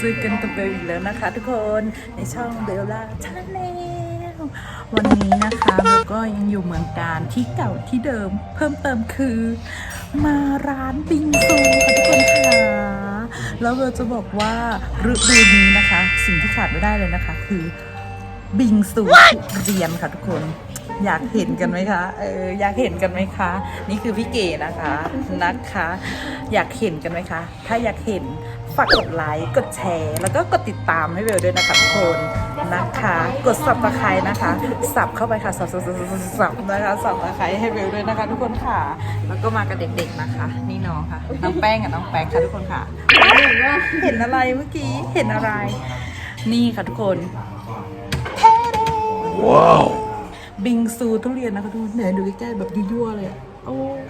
เจอกันกับเบลอีกแล้วนะคะ ทุกคนในช่องเบลล่าชาแนลวันนี้นะคะเบลก็ยังอยู่เมืองการที่เก่าที่เดิม เพิ่มเติมคือ มาร้านบิงซูค่ะทุกคนค่ะแล้วเบลจะบอกว่าฤดูนี้นะคะ สิ่งที่ขาดไม่ได้เลยนะคะ คือบิงซูทุเรียนค่ะทุกคนอยากเห็นกันไหมคะเอออยากเห็นกันไหมคะ นี่คือพี่เก๋นะคะนะคะ อยากเห็นกันไหมคะ ถ้าอยากเห็น ฝากกดไลค์ กดแชร์ แล้วก็กดติดตามให้เบลด้วยนะคะทุกคนนะคะ กดสับตะไคร้นะคะ สับเข้าไปค่ะ สับสับสับสับสับนะคะสับตะไคร้ให้เบลด้วยนะคะ ทุกคนค่ะ แล้วก็มากับเด็กๆนะคะ นี่น้องค่ะ น้องแป้งกับน้องแป้งค่ะทุกคนค่ะ เห็นอะไรเมื่อกี้ เห็นอะไร นี่ค่ะทุกคนบิงซูทุเรียนนะคะทุกคนไหนดูใกล้ๆแบบยั่วๆเลยอะโอ้ย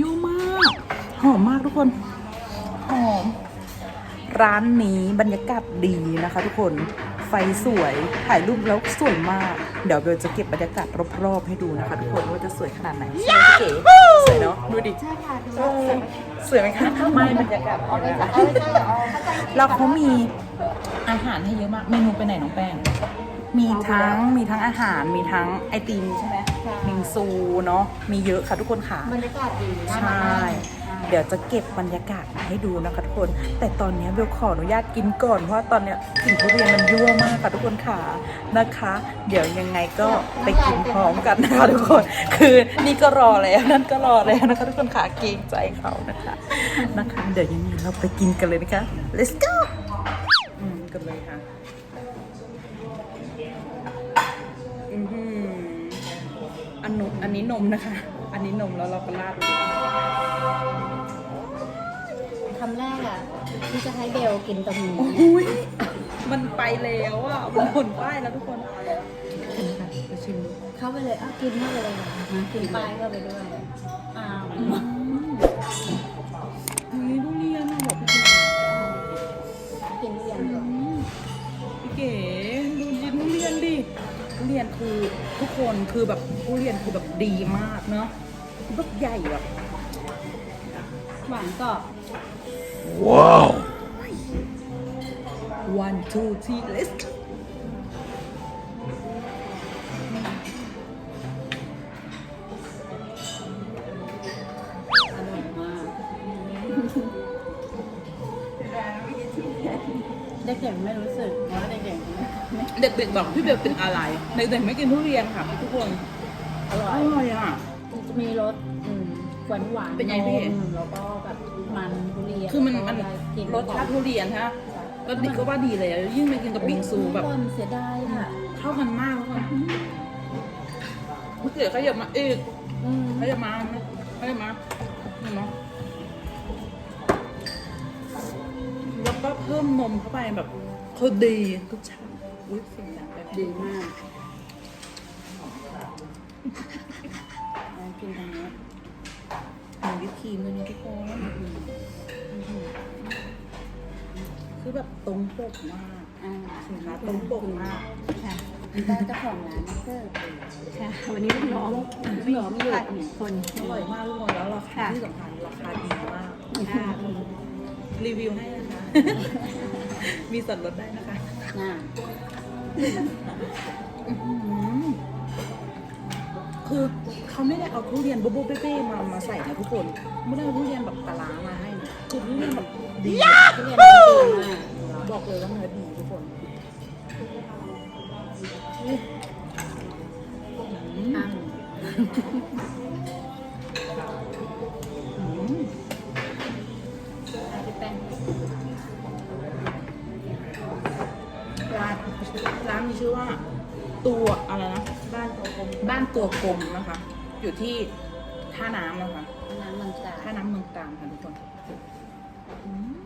ยั่วมาก หอมมากทุกคน หอม ร้านนี้บรรยากาศดีนะคะทุกคนไฟสวยถ่ายรูปแล้วสวยมาก เดี๋ยวเบลจะเก็บบรรยากาศรอบๆให้ดูนะคะทุกคนว่าจะสวยขนาดไหนใช่ไหมพี่เก๋สวยเนาะดูดิใช่ค่ะดูเออสวยไหมคะไม่บรรยากาศเอาเลยค่ะแล้วเขามีอาหารให้เยอะมากเมนูไปไหนน้องแป้งมีทั้งมีทั้งอาหารมีทั้งไอติมใช่ไหมมิงซูเนาะมีเยอะค่ะทุกคนค่ะบรรยากาศดีใช่ เดี๋ยวจะเก็บบรรยากาศมาให้ดูนะคะทุกคน แต่ตอนนี้เบลขออนุญาตกินก่อนเพราะตอนเนี้ยกลิ่นทุเรียนมันยั่วมากค่ะทุกคนค่ะนะคะ เดี๋ยวยังไงก็ไปกินพร้อมกันนะคะทุกคน คือนี่ก็รอแล้วนั่นก็รอแล้วนะคะทุกคนค่ะเกรงใจเขานะคะนะคะ เดี๋ยวยังไงเราไปกินกันเลยนะคะ let's go อืมกันเลยค่ะอือหืออันนมอันนี้นมนะคะ อันนี้นมแล้วเราก็ราดเลย ที่จะให้เบลกินตรงนี้อุ้ยมันไปแล้วอะมันผลป้ายแล้วทุกคนไปชิมดูเข้าไปเลยอ้าวกินเข้าไปเลยนะกินปลายเข้าไปด้วยอ้าวอุ้ยทุเรียนอะบอกพี่เก๋กินเรียนก่อนพี่เก๋ดูยินทุเรียนดิทุเรียนคือทุกคนคือแบบทุเรียนคือแบบดีมากเนาะแบบใหญ่แบบหวานกรอบ one two three let's go อร่อยมากเด็กๆไม่รู้สึกเพราะว่าเด็กๆไม่เด็กๆบอกพี่เบลเป็นอะไรเด็กๆไม่กินทุเรียนค่ะทุกคน อร่ออยร่อยอะ จะมีรส หวานหวานๆเป็นไงพี่นมแล้วก็แบบมันทุเรียนคือมันมันแล้วก็กินรสชาติทุเรียนฮะรสดิบก็ว่าดีเลยอะยิ่งไปกินกับบิงซูแบบ ทุกคนเสียดายค่ะเข้ากันมากทุกคนเมื่อกี้เขาอยากมาเอ๊ะอืมเขาอยากมาเขาอยากมาเห็นไหมแล้วก็เพิ่มนมเข้าไปแบบคือดีทุกชาติอุ้ยเสียงดังแบบดีมากเอากินตรงนี้ มีวิปครีมด้วยนี่ทุกคนคือแบบตรงปกมาก อ่าสินค้าตรงปกมาก ค่ะก็เจ้าของร้านนี่ก็ค่ะ วันนี้ลูกน้องพี่หลอมอยู่หนึ่งคน อร่อยมากทุกคนแล้วราคาค่ะที่สำคัญราคาดีมาก ค่ะรีวิวให้นะคะ มีส่วนลดได้นะคะน่าอื้อหือ คือเขาไม่ได้เอาทุเรียนโบโบเบ้ๆมามาใส่นะทุกคนไม่ได้เอาทุเรียนแบบปลาร้ามาให้นะคือทุเรียนแบบดีทุเรียนดีมากบอกเลยว่าเนื้อดีทุกคนอื้อหืออ่าอืมพี่แป้งร้านร้านมีชื่อว่า ตัวอะไรนะ บ้านตัวกลมบ้านตัวกลมนะคะ อยู่ที่ท่าน้ำนะคะ น้ำมันจาท่าน้ำเมืองตรังค่ะทุกคนอืม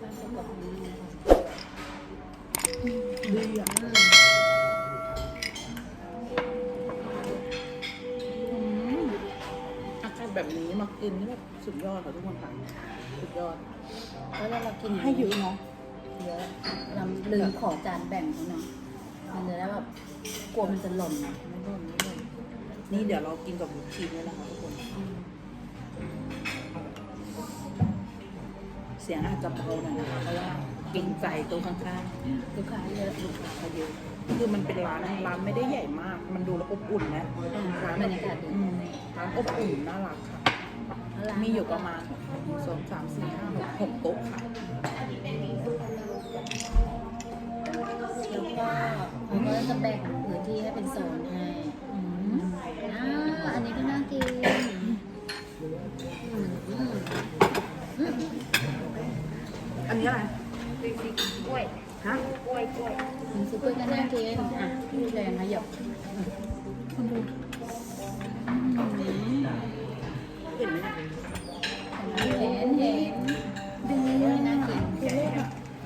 บ้านตัวกลมดีอะอืมอากาศแบบนี้มากินนี่แบบสุดยอดค่ะทุกคนค่ะสุดยอด แล้วเรากินให้เยอะเนาะ เยอะเราลืมขอจานแบ่งเขาเนาะมันจะได้แบบกลัวมันจะหล่นไม่โดนไม่โดนนี่เดี๋ยวเรากินกับบุชีสเลยนะคะทุกคนอืมเสียงอาจจะเบาหน่อยนะคะเพราะว่าเกรงใจโต๊ะข้างลูกค้าเยอะๆลูกค้าเขาเยอะคือมันเป็นร้านร้านไม่ได้ใหญ่มาก มันดูแล้วอบอุ่นนะร้านบรรยากาศดีอืมร้านอบอุ่นน่ารักค่ะแล้วร้านมีอยู่ประมาณสองสามสี่ห้าหกหกโต๊ะค่ะ แล้วก็เขาก็จะแบ่งพื้นที่ให้เป็นโซนให้อ่าอันนี้ก็น่ากินอืมอืมอืมอันนี้อะไรกล้วยฮะกล้วยกล้วยอืมซุปเปอร์ก็น่ากินอะพี่แรงมาหยบคุณดูอืมเห็นไหม ฝ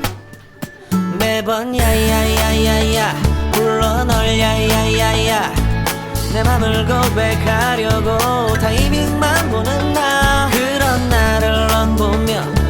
매번 야야야야야 불러 널 야야야야. 내 맘을 고백하려고 타이밍만 보는 나. 그런 나를 넌 보면